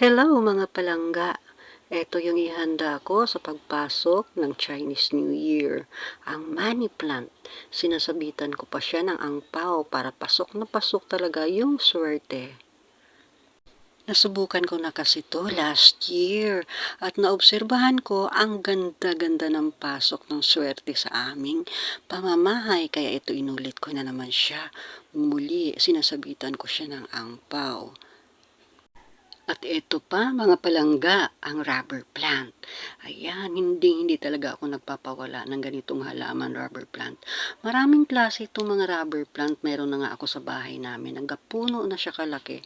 Hello mga palangga! Ito yung ihanda ko sa pagpasok ng Chinese New Year. Ang money plant. Sinasabitan ko pa siya ng angpao para pasok na pasok talaga yung swerte. Nasubukan ko na kasi to last year at naobserbahan ko ang ganda-ganda ng pasok ng swerte sa aming pamamahay kaya ito inulit ko na naman siya. Muli, sinasabitan ko siya ng angpao. At ito pa, mga palangga, ang rubber plant. Ayan, hindi, hindi talaga ako nagpapawala ng ganitong halaman rubber plant. Maraming klase itong mga rubber plant. Meron na nga ako sa bahay namin. Nagkapuno na siya kalaki.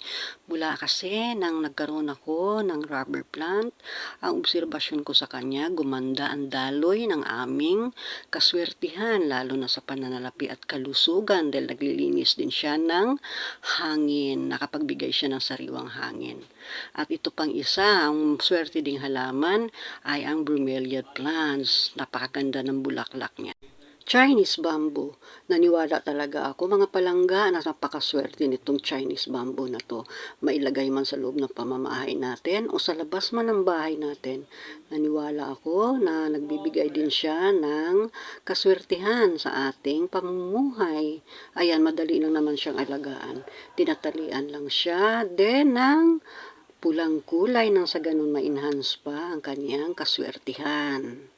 Mula kasi nang nagkaroon ako ng rubber plant, ang obserbasyon ko sa kanya, gumanda ang daloy ng aming kaswertihan, lalo na sa pananalapi at kalusugan dahil naglilinis din siya ng hangin. Nakapagbigay siya ng sariwang hangin. At ito pang isa, ang swerte ding halaman ay ang bromeliad plants. Napakaganda ng bulaklak niya. Chinese bamboo. Naniwala talaga ako mga palangga na napakaswerte nitong Chinese bamboo na to. Mailagay man sa loob ng pamamahay natin o sa labas man ng bahay natin. Naniwala ako na nagbibigay din siya ng kaswertihan sa ating pamumuhay. Ayan, madali lang naman siyang alagaan. Tinatalian lang siya. Then, ng pulang kulay nang sa ganun ma-enhance pa ang kanyang kaswertihan.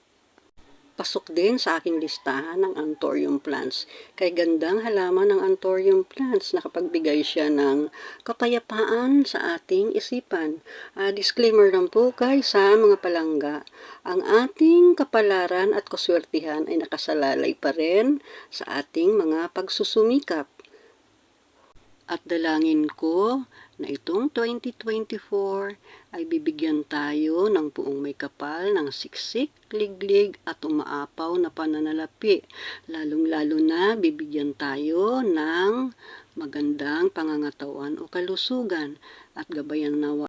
Pasok din sa aking listahan ng anthurium plants. Kay gandang halaman ng anthurium plants, nakapagbigay siya ng kapayapaan sa ating isipan. Uh, disclaimer lang po guys sa mga palangga, ang ating kapalaran at kaswertihan ay nakasalalay pa rin sa ating mga pagsusumikap. At dalangin ko na itong 2024 ay bibigyan tayo ng buong may kapal ng siksik, liglig at umaapaw na pananalapi. Lalong-lalo na bibigyan tayo ng magandang pangangatawan o kalusugan at gabayan nawa